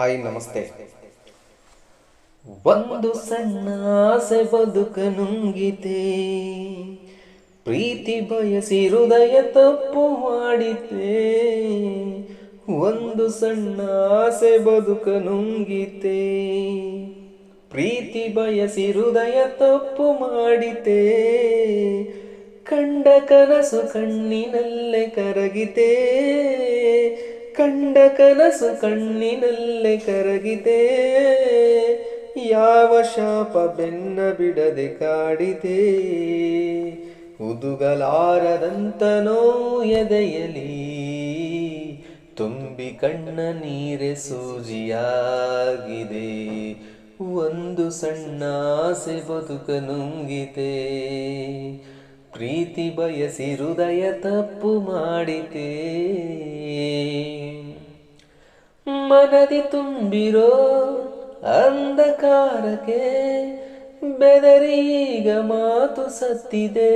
Hi, ನಮಸ್ತೆ. ಒಂದು ಸಣ್ಣ ಆಸೆ ಬದುಕ ನುಂಗಿತೆ. ಪ್ರೀತಿ ಬಯಸಿ ಹೃದಯ ತಪ್ಪು ಮಾಡಿತೆ. ಒಂದು ಸಣ್ಣ ಆಸೆ ಬದುಕ ನುಂಗಿತೆ. ಪ್ರೀತಿ ಬಯಸಿ ಹೃದಯ ತಪ್ಪು ಮಾಡಿತೆ. ಕಂಡ ಕನಸು ಕಣ್ಣಿನಲ್ಲೇ ಕರಗಿತೆ. ಕಂಡ ಕನಸು ಕಣ್ಣಿನಲ್ಲೇ ಕರಗಿದೆ. ಯಾವ ಶಾಪ ಬೆನ್ನ ಬಿಡದೆ ಕಾಡಿದೆ. ಉದುಗಲಾರದಂತನೋ ಎದೆಯಲಿ. ತುಂಬಿ ಕಣ್ಣ ನೀರೆ ಸೂಜಿಯಾಗಿದೆ. ಒಂದು ಸಣ್ಣ ಆಸೆ ಬದುಕ ನುಂಗಿದೆ ಪ್ರೀತಿ ಬಯಸಿ ಹೃದಯ ತಪ್ಪು ಮಾಡಿತೆ ಮನದಿ ತುಂಬಿರೋ ಅಂಧಕಾರಕ್ಕೆ ಬೆದರಿ ಈಗ ಮಾತು ಸತ್ತಿದೆ.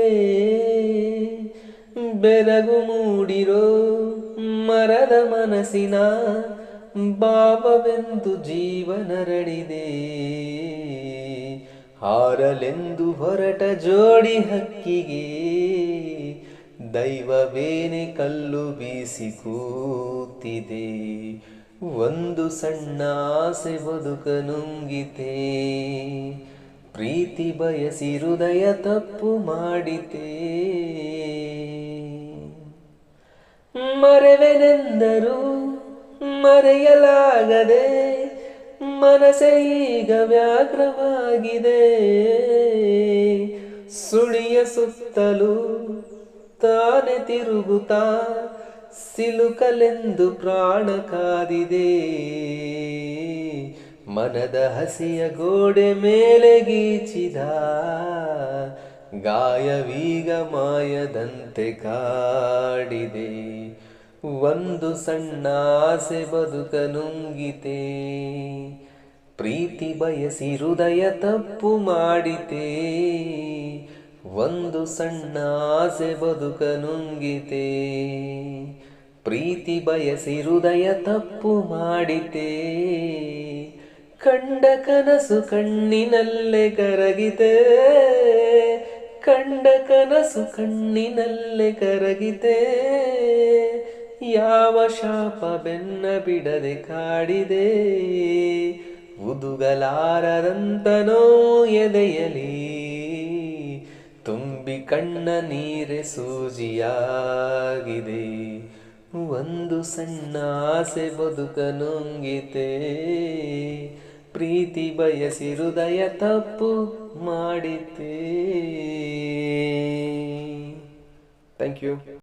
ಬೆರಗು ಮೂಡಿರೋ ಮರದ ಮನಸ್ಸಿನ ಬಾಬವೆಂದು ಜೀವನರಡಿದೆ ಹಾರಲೆಂದು ಹೊರಟ ಜೋಡಿ ಹಕ್ಕಿಗೆ ದೈವವೇನೆ ಕಲ್ಲು ಬೀಸಿ ಕೂತಿದೆ. ಒಂದು ಸಣ್ಣ ಆಸೆ ಬದುಕ ನುಂಗಿತೆ. ಪ್ರೀತಿ ಬಯಸಿ ಹೃದಯ ತಪ್ಪು ಮಾಡಿತೆ. ಮರೆವೆನೆಂದರೂ ಮರೆಯಲಾಗದೆ ಮನಸ್ಸೆ ಈಗ ವ್ಯಾಘ್ರವಾಗಿದೆ. ಸುಳಿಯ ಸುತ್ತಲೂ ತಾನೆ ತಿರುಗುತ್ತಾ ಸಿಲುಕಲೆಂದು ಪ್ರಾಣ ಕಾದಿದೆ. ಮನದ ಹಸಿಯ ಗೋಡೆ ಮೇಲೆ ಗೀಚಿದ ಗಾಯವೀಗ ಮಾಯದಂತೆ ಕಾಡಿದೆ. ಒಂದು ಸಣ್ಣ ಆಸೆ ಬದುಕ ನುಂಗಿತೆ ಪ್ರೀತಿ ಬಯಸಿ ಹೃದಯ ತಪ್ಪು ಮಾಡಿತೆ. ಒಂದು ಸಣ್ಣ ಆಸೆ ಬದುಕ ನುಂಗಿತೆ. ಪ್ರೀತಿ ಬಯಸಿ ಹೃದಯ ತಪ್ಪು ಮಾಡಿತೆ. ಕಂಡ ಕನಸು ಕಣ್ಣಿನಲ್ಲೇ ಕರಗಿದೆ ಕಂಡ ಕನಸು ಕಣ್ಣಿನಲ್ಲೇ ಕರಗಿದೆ ಯಾವ ಶಾಪ ಬೆನ್ನ ಬಿಡದೆ ಕಾಡಿದೆ. ಉದುಗಲಾರದಂತ ಎದೆಯಲಿ? ತುಂಬಿ ಕಣ್ಣ ನೀರೆ ಸೂಜಿಯಾಗಿದೆ. ಒಂದು ಸಣ್ಣ ಆಸೆ ಬದುಕ ನುಂಗಿತೆ ಪ್ರೀತಿ ಬಯಸಿ ಹೃದಯ ತಪ್ಪು ಮಾಡಿತೆ. Thank you